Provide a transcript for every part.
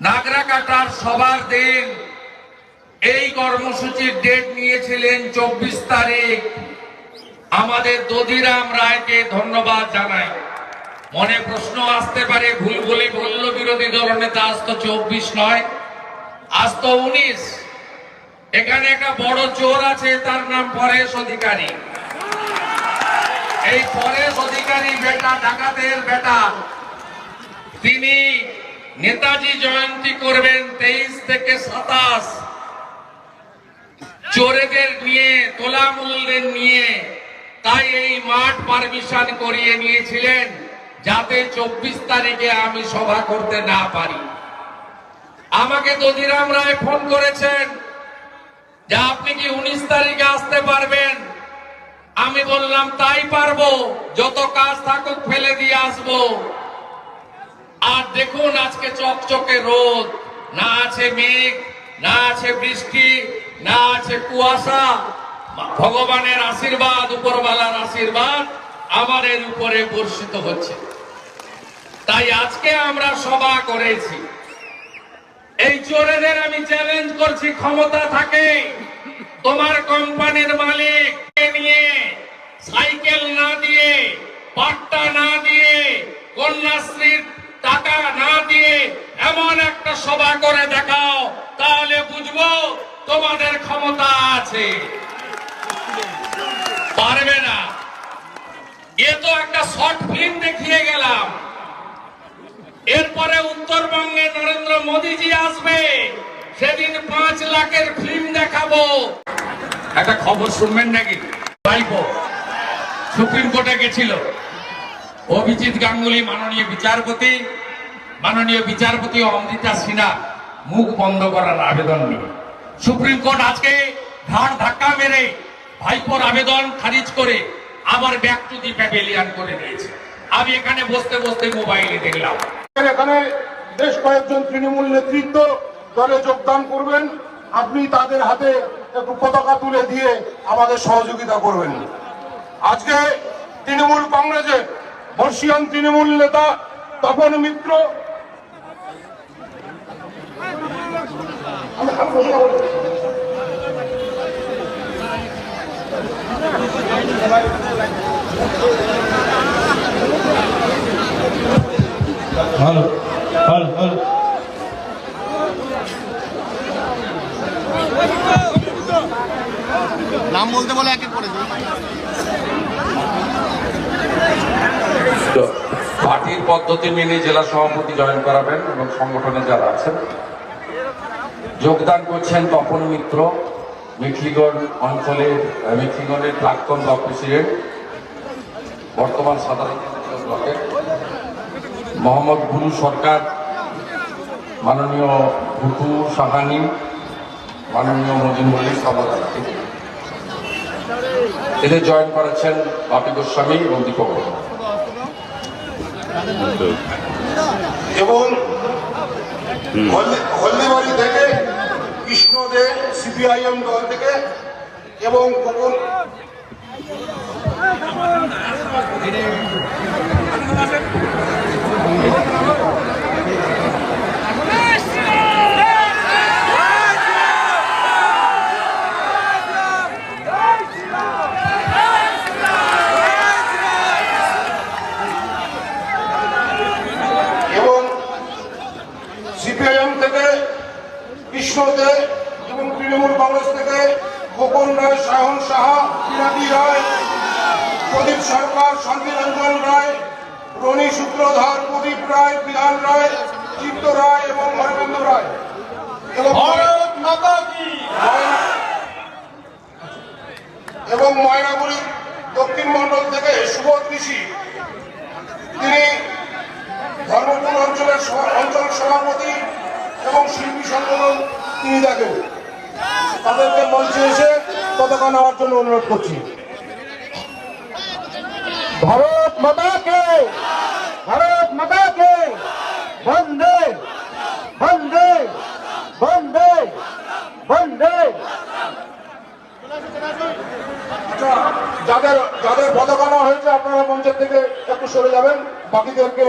নাগরা কাটার সবার দিন। এই কর্মসূচির ডেট নিয়েছিলেন চব্বিশ তারিখ। আমাদের দদিরাম রায়কে ধন্যবাদ জানাই। মনে প্রশ্ন আসতে পারে, ভুল বলে বলল বিরোধী দলনেতা আজ তো চব্বিশ নয়, আজ তো উনিশ। এখানে একটা বড় চোর আছে, তার নাম পরেশ অধিকারী। এই পরেশ অধিকারী বেটা ডাকাতের বেটা। তিনি নেতাজি জয়ন্তী করবেন তেইশ থেকে সাতাশ। চোরেদের নিয়ে, তোলামুলদের নিয়ে, তাই এই মাঠ পারমিশন করিয়ে নিয়েছিলেন যাতে চব্বিশ তারিখে আমি সভা করতে না পারি। আমাকে দধিরাম রায় ফোন করেছেন যে আপনি কি উনিশ তারিখে আসতে পারবেন? আমি বললাম, তাই পারব। যত কাজ থাকুক ফেলে দিয়ে আসব। আর দেখুন আজকে চকচকে রোদ। না আছে মেঘ, না আছে বৃষ্টি, না আছে কুয়াশা। ভগবানের আশীর্বাদ, উপরওয়ালার আশীর্বাদ আমাদের উপরে বর্ষিত হচ্ছে। তাই আজকে আমরা সভা করেছি। এই চোরেদের আমি চ্যালেঞ্জ করছি, ক্ষমতা থাকে। তোমার কোম্পানির মালিক নিয়ে সাইকেল না দিয়ে, পাট্টা না দিয়ে, কন্যাশ্রীর টাকা না দিয়ে এমন একটা সভা করে দেখাও, তাহলে বুঝব তোমাদের ক্ষমতা আছে। পারবে না। এ তো একটা শর্ট ফিল্ম দেখিয়ে গেলাম। এরপরে উত্তরবঙ্গে নরেন্দ্র মোদীজি আসবে, সেদিন পাঁচ লাখের ফিল্ম দেখাবো। একটা খবর শুনবেন নাকি? সুপ্রিম কোর্টে গেছিল। অভিজিৎ গাঙ্গুলি মাননীয় বিচারপতি মাননীয় বিচারপতি অমৃতা সিনহা, মুখ বন্ধ করার আবেদন নিয়ে। সুপ্রিম কোর্ট আজকে ঘাড় ধাক্কা মেরে ভাইপোর আবেদন খারিজ করে আবার ব্যাক টু দি প্যাভিলিয়ন করে দিয়েছে। আমি এখানে বসতে বসতে মোবাইলে দেখলাম। এখানে বেশ কয়েকজন তৃণমূল নেতৃত্ব দলে যোগদান করবেন। আপনি তাদের হাতে একটু পতাকা তুলে দিয়ে আমাদের সহযোগিতা করবেন। আজকে তৃণমূল কংগ্রেসের বর্ষিয়ান তৃণমূল নেতা Tapan Mitra. Hello hello hello নাম বলতে বলে একে করে পার্টির পদ্ধতি মেনে জেলা সভাপতি জয়েন করাবেন এবং সংগঠনে যারা আছেন যোগদান করছেন তপন মিত্র মিঠলিগড় অঞ্চলের আহ, মিঠলিগড়ের প্রাক্তন ব্লক প্রেসিডেন্ট বর্তমান সাধারণ ব্লকের মোহাম্মদ গুরু সরকার মাননীয় ভুটু সাহানি মাননীয় মজিন মল্লিক এদের জয়েন করেছেন বাপি গোস্বামী এবং দীপক। এবং হলদি- হলদিবাড়ি থেকে কৃষ্ণদের সিপিআইএম দল থেকে এবং সিপিআইএম থেকে কৃষ্ণ দে এবং তৃণমূল কংগ্রেস থেকে গোপন রায় সায়ন সাহা পিনাকি রায় প্রদীপ সরকার শান্তিরঞ্জন রায় রনি সূত্রধর প্রদীপ রায় বিধান রায় চিত্ত রায় এবং অরবিন্দ রায়। এবং ময়না- এবং ময়নাগুড়ি দক্ষিণ মন্ডল থেকে সুবোধ ঋষি তিনি ধর্মপুর অঞ্চলের অঞ্চল সভাপতি এবং শিল্পী সংগঠন তিনি দেখেন। তাদেরকে মঞ্চে এসে পতাকা নেওয়ার জন্য অনুরোধ করছি। ভারত মাতাকে ভারত মাতাকে, বন্দে বন্দে বন্দে বন্দে। আচ্ছা যাদের যাদের পতাকা নেওয়া হয়েছে, আপনারা মঞ্চের থেকে একটু সরে যাবেন, বাকিদেরকে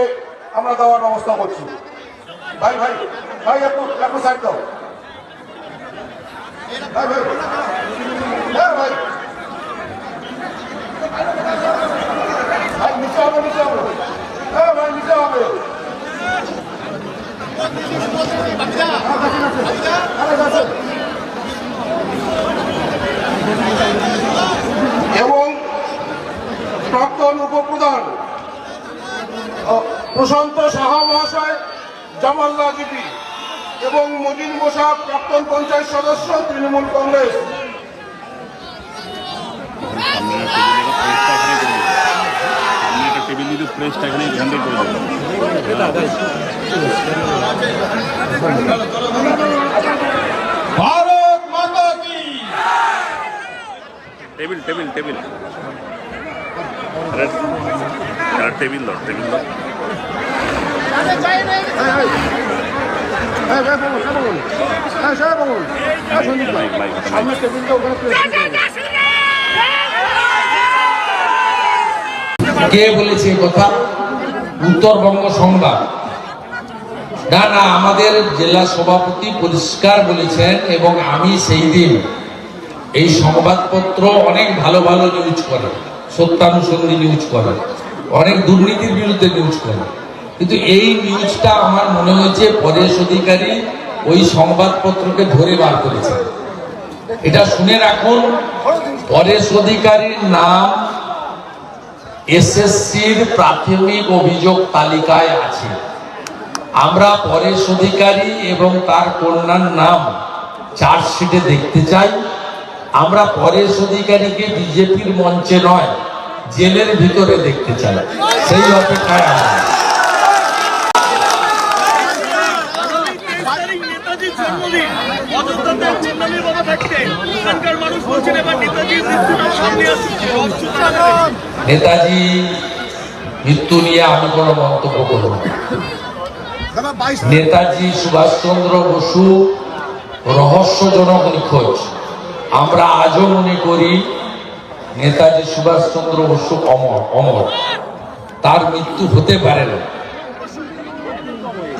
আমরা দেওয়ার ব্যবস্থা করছি। ভাই ভাই ভাই, একটু একটু সাইড দাও। ভাই ভাই। এবং প্রাক্তন উপপ্রধান প্রশান্ত সাহা মহাশয় জামাল্লা জিপি এবং মজিন মোশা প্রাক্তন পঞ্চায়েত সদস্য তৃণমূল কংগ্রেস সামনে একটা টেবিল প্রেসটা এখানে হ্যান্ডেল করে ভারত মাতা কি টেবিল টেবিল টেবিল আরে আরে টেবিল টেবিল দাও হ্যাঁ হ্যাঁ বলুন কে বলেছে কথা? উত্তরবঙ্গ সংবাদ। না না, আমাদের জেলা সভাপতি পরিষ্কার বলেছেন এবং আমি সেই দিন এই সংবাদপত্র অনেক ভালো ভালো নিউজ করে, সত্যানুসন্ধি নিউজ করে, অনেক দুর্নীতির বিরুদ্ধে নিউজ করে। কিন্তু এই নিউজটা আমার মনে হয়েছে পরেশ অধিকারী ওই সংবাদপত্রকে ধরে বার করেছে। এটা শুনে রাখুন, পরেশ অধিকারীর নাম এসএসসির প্রাথমিক অভিযোগ তালিকায় আছে। আমরা পরেশ অধিকারী এবং তার কন্যার নাম চার্জশিটে দেখতে চাই। আমরা পরেশ অধিকারীকে বিজেপির মঞ্চে নয়, জেলের ভিতরে দেখতে চাই। সেই অপেক্ষায় আমরা নেতাজি, মৃত্যু নিয়ে আমি কোনো মন্তব্য করব নেতাজি সুভাষচন্দ্র বসু রহস্যজনক নিখোঁজ। আমরা আজও মনে করি নেতাজি সুভাষচন্দ্র বসু অমর অমর। তার মৃত্যু হতে পারে না।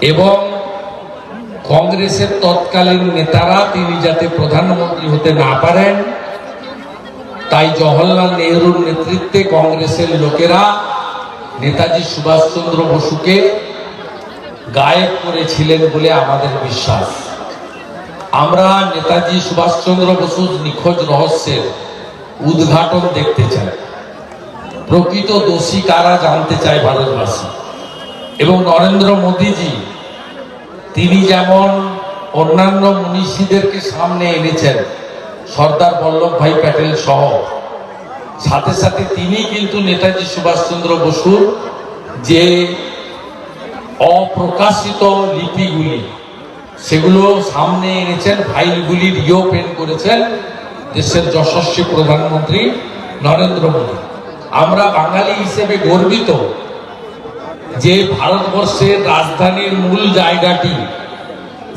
এবং কংগ্রেসের তৎকালীন নেতারা তিনি যাতে প্রধানমন্ত্রী হতে না পারেন তাই জওহরলাল নেহরুর নেতৃত্বে কংগ্রেসের লোকেরা নেতাজি সুভাষচন্দ্র বসুকে গায়েব করেছিলেন বলে আমাদের বিশ্বাস। আমরা নেতাজি সুভাষচন্দ্র বসুর নিখোঁজ রহস্যের উদ্ঘাটন দেখতে চাই। প্রকৃত দোষী কারা জানতে চায় ভারতবাসী? এবং নরেন্দ্র মোদীজি, তিনি যেমন অন্যান্য মনীষীদেরকে সামনে এনেছেন সর্দার বল্লভভাই প্যাটেল সহ। সাথে সাথে তিনি কিন্তু নেতাজি সুভাষচন্দ্র বসুর যে অপ্রকাশিত লিপিগুলি, সেগুলো সামনে এনেছেন, ফাইলগুলি রিওপেন করেছেন দেশের যশস্বী প্রধানমন্ত্রী নরেন্দ্র মোদী। আমরা বাঙালি হিসেবে গর্বিত যে ভারতবর্ষের রাজধানীর মূল জায়গাটি,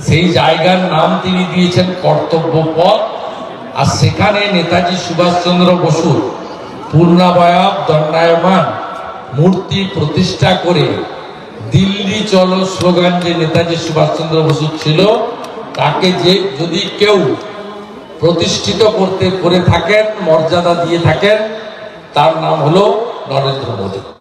সেই জায়গার নাম তিনি দিয়েছেন কর্তব্য পথ আর সেখানে নেতাজি সুভাষচন্দ্র বসুর পূর্ণাবয়ব দণ্ডায়মান মূর্তি প্রতিষ্ঠা করে দিল্লি চলো স্লোগান যে নেতাজি সুভাষচন্দ্র বসু ছিল, তাকে যে যদি কেউ প্রতিষ্ঠিত করতে, করে থাকেন, মর্যাদা দিয়ে থাকেন, তার নাম হলো নরেন্দ্র মোদী।